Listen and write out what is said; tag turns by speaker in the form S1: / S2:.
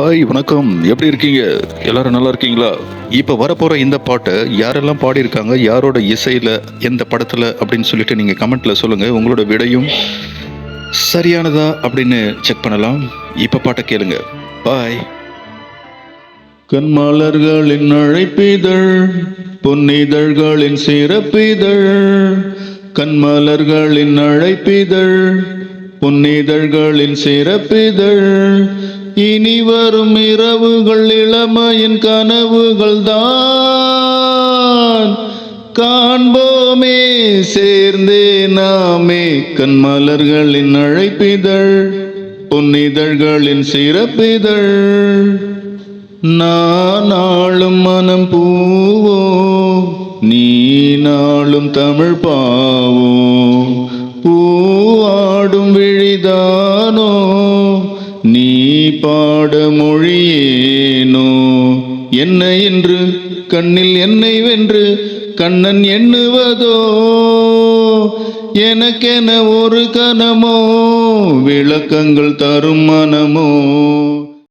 S1: Hi வணக்கம். எப்படி இருக்கீங்க? எல்லாரும் நல்லா இருக்கீங்களா? இப்போ வரப்போற இந்த பாட்டை யாரெல்லாம் பாடியிருக்காங்க யாரோட இசையில எந்த படத்துல அப்படின்னு சொல்லிட்டு நீங்க கமெண்ட்ல சொல்லுங்க. உங்களோட விடையும் சரியானதா அப்படின்னு செக் பண்ணலாம். இப்போ பாட்டை கேளுங்க. பாய் கண்மலர்களின் அழைப்பிதழ் பொன்னிதழ்களின் சிறப்பிதழ் கண்மலர்களின் அழைப்பிதழ் பொன்னிதழ்களின் சிறப்பிதழ். இனி வரும் இரவுகள் இளமையின் கனவுகள் தான் காண்போமே சேர்ந்தே நாமே கண்மலர்களின் அழைப்பிதழ். பொன்னிதழ்களின் சிறப்பிதழ். நான் ஆளும் மனம் பூவோ நீ நாளும் தமிழ் பாவோ பூவாடும் நீ பாட மொழியேனோ? என்ன என்று? கண்ணில் என்னை வென்று கண்ணன் எண்ணுவதோ? எனக்கென ஒரு கனமோ? விளக்கங்கள் தரும் மனமோ?